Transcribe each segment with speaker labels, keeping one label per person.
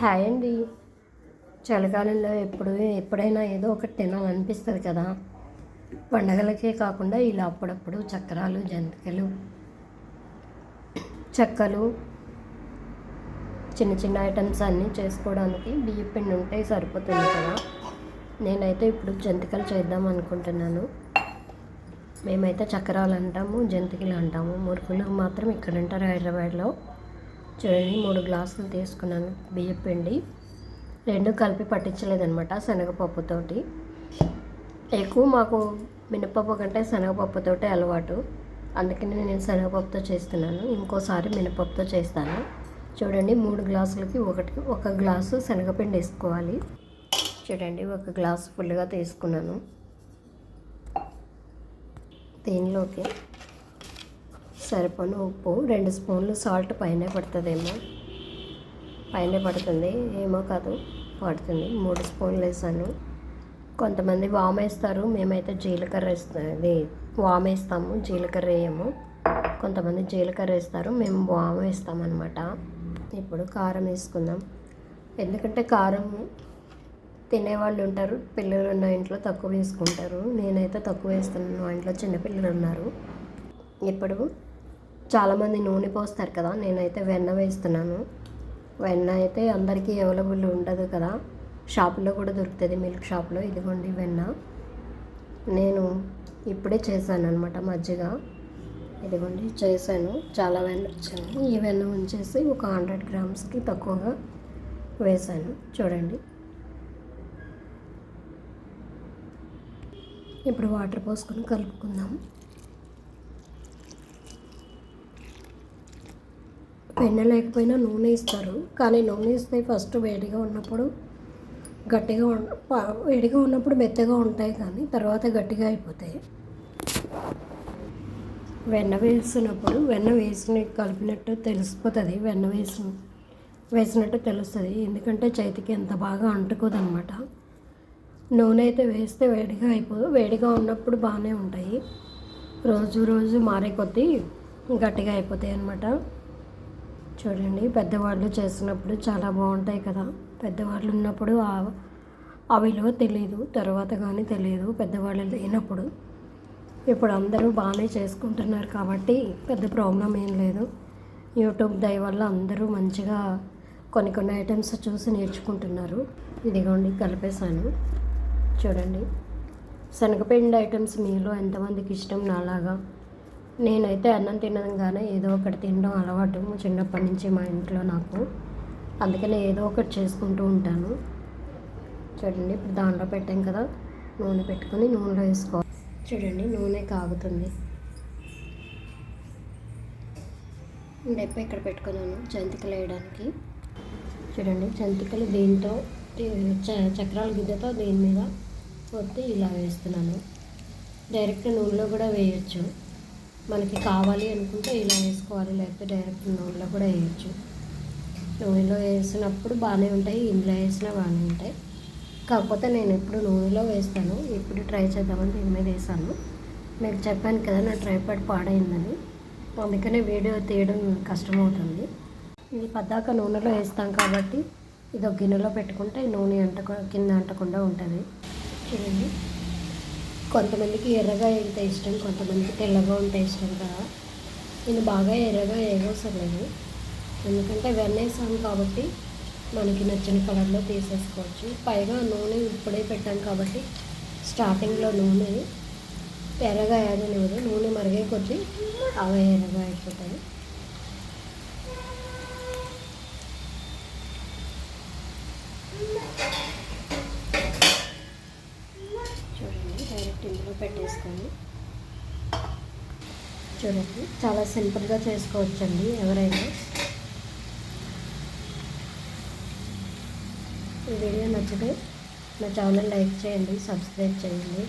Speaker 1: Hi అండి. చలికాలంలో ఎప్పుడు ఎప్పుడైనా ఏదో ఒకటి తినాలనిపిస్తుంది కదా. పండగలకే కాకుండా ఇలా అప్పుడప్పుడు చక్రాలు జంతికలు చెక్కలు చిన్న చిన్న ఐటమ్స్ అన్నీ చేసుకోవడానికి బియ్య పిండి ఉంటే సరిపోతుంది కదా. నేనైతే ఇప్పుడు జంతికలు చేద్దాం అనుకుంటున్నాను. మేమైతే చక్రాలు అంటాము జంతికలు అంటాము. మురుకులు మాత్రం ఇక్కడ ఉంటారు హైదరాబాద్లో. చూడండి మూడు గ్లాసులు తీసుకున్నాను బియ్యపిండి రెండు కలిపి పట్టించలేదనమాట శనగపప్పుతోటి. ఎక్కువ మాకు మినపప్పు కంటే శనగపప్పుతోటి అలవాటు. అందుకని నేను శనగపప్పుతో చేస్తున్నాను. ఇంకోసారి మినపప్పుతో చేస్తాను. చూడండి మూడు గ్లాసులకి ఒకటి ఒక గ్లాసు శనగపిండి వేసుకోవాలి. చూడండి ఒక గ్లాసు ఫుల్గా తీసుకున్నాను. దీనిలోకి సరిపోను ఉప్పు రెండు స్పూన్లు సాల్ట్ పైన పడుతుందేమో. పైన పడుతుంది ఏమో కాదు పడుతుంది. మూడు స్పూన్లు వేసాను. కొంతమంది వామ్ వేస్తారు మేమైతే జీలకర్ర వేస్తాం ఇది వామ్ వేస్తాము జీలకర్ర వేయము. కొంతమంది జీలకర్ర వేస్తారు మేము వామ్ వేస్తామన్నమాట. ఇప్పుడు కారం వేసుకుందాం. ఎందుకంటే కారం తినేవాళ్ళు ఉంటారు పిల్లలు ఉన్న ఇంట్లో తక్కువ వేసుకుంటారు. నేనైతే తక్కువ వేస్తున్నాను మా ఇంట్లో చిన్నపిల్లలు ఉన్నారు. ఇప్పుడు చాలామంది నూనె పోస్తారు కదా నేనైతే వెన్న వేస్తున్నాను. వెన్న అయితే అందరికీ అవైలబుల్ ఉండదు కదా. షాపులో కూడా దొరుకుతుంది మిల్క్ షాప్లో. ఇదిగోండి వెన్న. నేను ఇప్పుడే చేశాను అనమాట మజ్జిగ. ఇదిగోండి చేశాను. చాలా వెన్న వచ్చాను. ఈ వెన్న ఉంచేసి ఒక హండ్రెడ్ గ్రామ్స్కి తక్కువగా వేసాను చూడండి. ఇప్పుడు వాటర్ పోసుకొని కలుపుకుందాం. వెన్న లేకపోయినా నూనె ఇస్తారు. కానీ నూనె ఇస్తే ఫస్ట్ వేడిగా ఉన్నప్పుడు గట్టిగా ఉం- వేడిగా ఉన్నప్పుడు మెత్తగా ఉంటాయి కానీ తర్వాత గట్టిగా అయిపోతాయి. వెన్న వేసినప్పుడు వెన్న వేసిన కలిపినట్టు తెలిసిపోతుంది. వెన్న వేసి వేసినట్టు తెలుస్తుంది. ఎందుకంటే చేతికి ఎంత బాగా అంటుకోదన్నమాట నూనె అయితే వేస్తే వేడిగా అయిపోదు వేడిగా ఉన్నప్పుడు బాగానే ఉంటాయి. రోజు రోజు మారే కొద్దీ గట్టిగా అయిపోతాయి అన్నమాట. చూడండి పెద్దవాళ్ళు చేసినప్పుడు చాలా బాగుంటాయి కదా. పెద్దవాళ్ళు ఉన్నప్పుడు ఆ విలువ తెలియదు తర్వాత కానీ తెలియదు పెద్దవాళ్ళు లేనప్పుడు. ఇప్పుడు అందరూ బాగానే చేసుకుంటున్నారు కాబట్టి పెద్ద ప్రాబ్లం ఏం లేదు. యూట్యూబ్ దయ వల్ల అందరూ మంచిగా కొన్ని కొన్ని ఐటమ్స్ చూసి నేర్చుకుంటున్నారు. ఇదిగోండి కలిపేశాను. చూడండి. శనగపిండి ఐటమ్స్ మీలో ఎంతమందికి ఇష్టం నాలాగా? నేనైతే అన్నం తినగానే ఏదో ఒకటి తినడం అలవాటు చిన్నప్పటి నుంచి మా ఇంట్లో నాకు. అందుకనే ఏదో ఒకటి చేసుకుంటూ ఉంటాను. చూడండి ఇప్పుడు దాంట్లో పెట్టాం కదా నూనె పెట్టుకొని నూనెలో వేసుకోవాలి. చూడండి నూనె కాగుతుంది. డెప్ప ఇక్కడ పెట్టుకున్నాను జంతికలు వేయడానికి. చూడండి జంతికలు దీంతో చ- చక్రాల గిద్దతో దీని మీద కొద్ది ఇలా వేస్తున్నాను. డైరెక్ట్ నూనెలో కూడా వేయచ్చు. మనకి కావాలి అనుకుంటే ఇలా వేసుకోవాలి లేకపోతే డైరెక్ట్ నూనెలో కూడా వేయచ్చు. నూనెలో వేసినప్పుడు బాగానే ఉంటాయి ఇందులో వేసినా బాగానే ఉంటాయి. కాకపోతే నేను ఎప్పుడు నూనెలో వేస్తాను ఇప్పుడు ట్రై చేద్దామని దీని మీద వేసాను మీకు చెప్పాను కదా నా ట్రైపాడ్ పాడైందని. అందుకనే వీడియో తీయడం కష్టమవుతుంది. ఇది పద్దాక నూనెలో వేస్తాం కాబట్టి ఇది ఒక గిన్నెలో పెట్టుకుంటే నూనె అంట కింద అంటకుండా ఉంటుంది. చూడండి. కొంతమందికి ఎర్రగా వేగితే ఇష్టం కొంతమందికి తెల్లగా ఉంటే ఇష్టం కదా. నేను బాగా ఎర్రగా వేయవసరం ఎందుకంటే వెన్నేసాం కాబట్టి మనకి నచ్చిన కలర్లో తీసేసుకోవచ్చు. పైగా నూనె ఇప్పుడే పెట్టాం కాబట్టి స్టార్టింగ్లో నూనె ఎర్రగా లేదు నూనె మరిగే కొద్దీ అవే ఎర్రగా అయిపోతాయి చూడండి పెట్టేసుకోండి. చూడండి చాలా సింపుల్గా చేసుకోవచ్చండి ఎవరైనా. ఈ వీడియో నచ్చితే నా ఛానల్ లైక్ చేయండి సబ్స్క్రైబ్ చేయండి.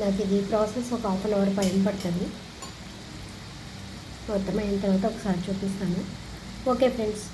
Speaker 1: నాకు ఇది ప్రాసెస్ ఒక హాఫ్ అన్ అవర్ పైన పడుతుంది. మొత్తం అయిన తర్వాత ఒకసారి చూపిస్తాను. Okay friends.